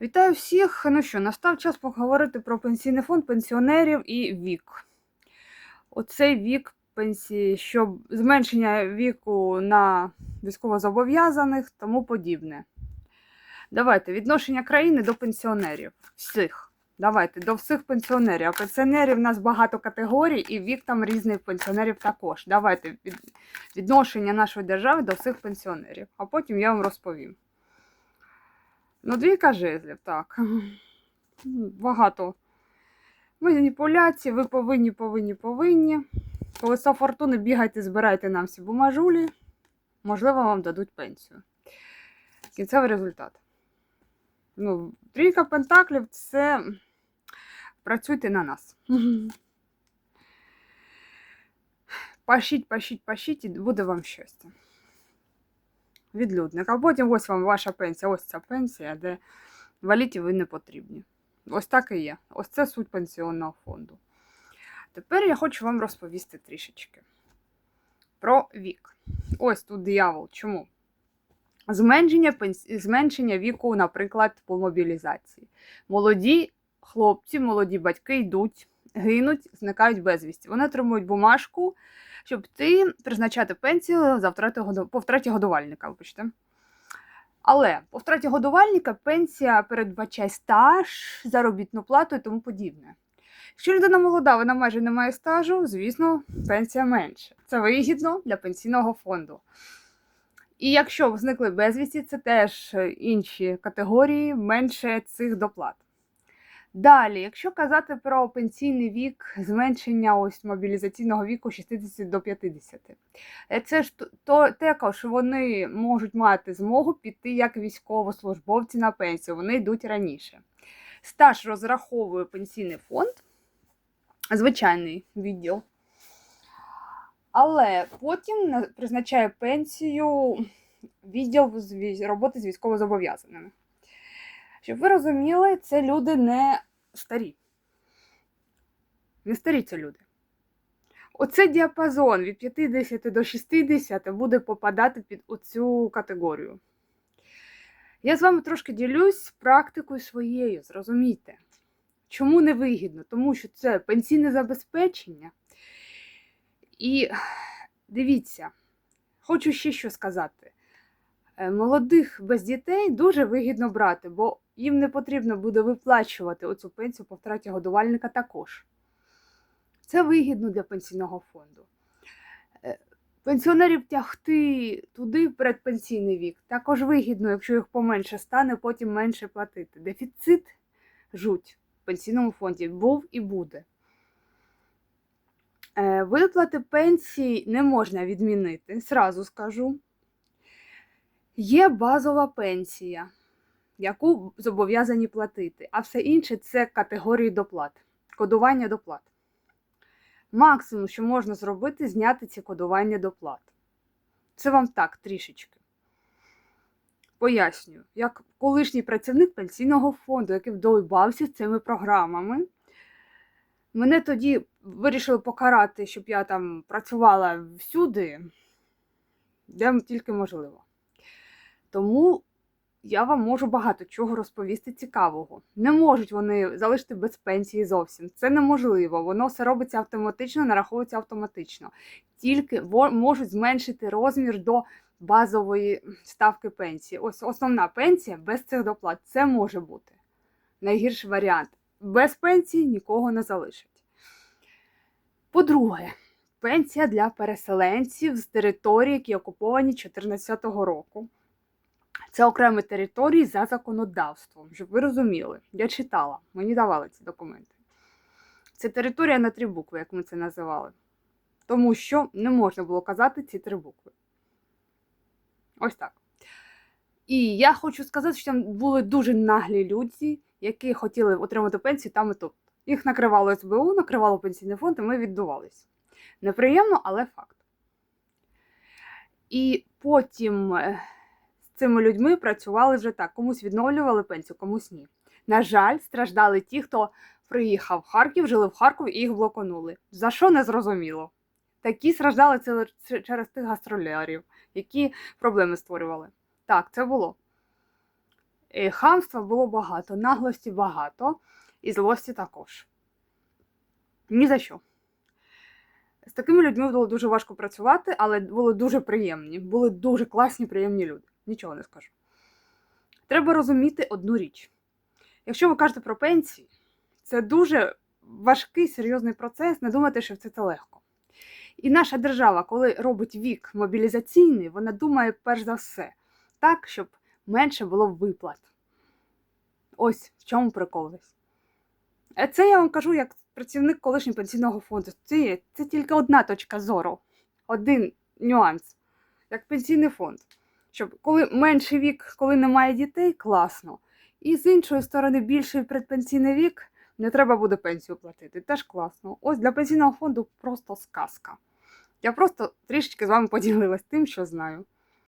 Вітаю всіх. Ну що, настав час поговорити про пенсійний фонд пенсіонерів і вік. Оцей вік пенсії, щоб зменшення віку на військовозобов'язаних, тому подібне. Давайте відношення країни до пенсіонерів. Всіх. Давайте до всіх пенсіонерів. А пенсіонерів у нас багато категорій, і вік там різний в пенсіонерів також. Давайте від- відношення нашої держави до всіх пенсіонерів. А потім я вам розповім. Ну, двійка жезлів, так. Багато маніпуляцій, ви повинні, повинні, повинні. Колесо фортуни бігайте, збирайте нам всі бумажулі. Можливо, вам дадуть пенсію. Кінцевий результат. Ну, трійка пентаклів це працюйте на нас. Пашіть, пашіть, пашіть, і буде вам щастя відлюдник. А потім ось вам ваша пенсія, ось ця пенсія, де валіті ви не потрібні. Ось так і є. Ось це суть пенсіонного фонду. Тепер я хочу вам розповісти трішечки про вік. Ось тут диявол. Чому? Зменшення, пенсі... Зменшення віку, наприклад, по мобілізації. Молоді хлопці, молоді батьки йдуть, гинуть, зникають безвісті. Вони отримують бумажку, щоб ти призначати пенсію за по втраті годувальника. Вибачте. Але по втраті годувальника пенсія передбачає стаж, заробітну плату і тому подібне. Якщо людина молода, вона майже не має стажу, звісно, пенсія менше. Це вигідно для пенсійного фонду. І якщо зникли безвісті, це теж інші категорії, менше цих доплат. Далі, якщо казати про пенсійний вік, зменшення ось мобілізаційного віку 60 до 50, е, це ж то також вони можуть мати змогу піти як військовослужбовці на пенсію, вони йдуть раніше. Стаж розраховує пенсійний фонд, звичайний відділ. Але потім призначає пенсію відділ з роботи з військовозобов'язаними. Щоб ви розуміли, це люди не старі. Не старі це люди. Оцей діапазон від 50 до 60 буде попадати під оцю категорію. Я з вами трошки ділюсь практикою своєю, зрозумійте. Чому не вигідно? Тому що це пенсійне забезпечення. І дивіться, хочу ще що сказати. Е, Молодих без дітей дуже вигідно брати, бо їм не потрібно буде виплачувати оцю пенсію по втраті годувальника також. Це вигідно для пенсійного фонду. Е, Пенсіонерів тягти туди в передпенсійний вік також вигідно, якщо їх поменше стане, потім менше платити. Дефіцит жуть в пенсійному фонді був і буде. Е, Виплати пенсій не можна відмінити, зразу скажу. Є базова пенсія, яку зобов'язані платити, а все інше це категорії доплат, кодування доплат. Максимум, що можна зробити, зняти ці кодування доплат. Це вам так трішечки. Пояснюю, як колишній працівник пенсійного фонду, який вдолбався з цими програмами, мене тоді вирішили покарати, щоб я там працювала всюди, де тільки можливо. Тому я вам можу багато чого розповісти цікавого. Не можуть вони залишити без пенсії зовсім. Це неможливо. Воно все робиться автоматично, нараховується автоматично. Тільки можуть зменшити розмір до базової ставки пенсії. Ось основна пенсія без цих доплат. Це може бути найгірший варіант. Без пенсії нікого не залишать. По-друге, пенсія для переселенців з території, які окуповані 2014 року. Це окремі території за законодавством, щоб ви розуміли. Я читала, мені давали ці документи. Це територія на три букви, як ми це називали. Тому що не можна було казати ці три букви. Ось так. І я хочу сказати, що там були дуже наглі люди, які хотіли отримати пенсію там і тут. Їх накривало СБУ, накривало пенсійний фонд, і ми віддувалися. Неприємно, але факт. І потім е, цими людьми працювали вже так. Комусь відновлювали пенсію, комусь ні. На жаль, страждали ті, хто приїхав в Харків, жили в Харкові і їх блоконули. За що не зрозуміло. Такі страждали через тих гастролярів, які проблеми створювали. Так, це було. І хамства було багато, наглості багато, і злості також. Ні за що. З такими людьми було дуже важко працювати, але були дуже приємні. Були дуже класні, приємні люди. Нічого не скажу. Треба розуміти одну річ. Якщо ви кажете про пенсії, це дуже важкий серйозний процес, не думайте, що це, це легко. І наша держава, коли робить вік мобілізаційний, вона думає перш за все так, щоб менше було виплат. Ось в чому прикол весь. Е, Це я вам кажу як працівник колишнього пенсійного фонду. Це, це тільки одна точка зору, один нюанс, як пенсійний фонд. Щоб коли менший вік, коли немає дітей, класно. І з іншої сторони, більший предпенсійний вік, не треба буде пенсію платити. Теж класно. Ось для пенсійного фонду просто сказка. Я просто трішечки з вами поділилась тим, що знаю.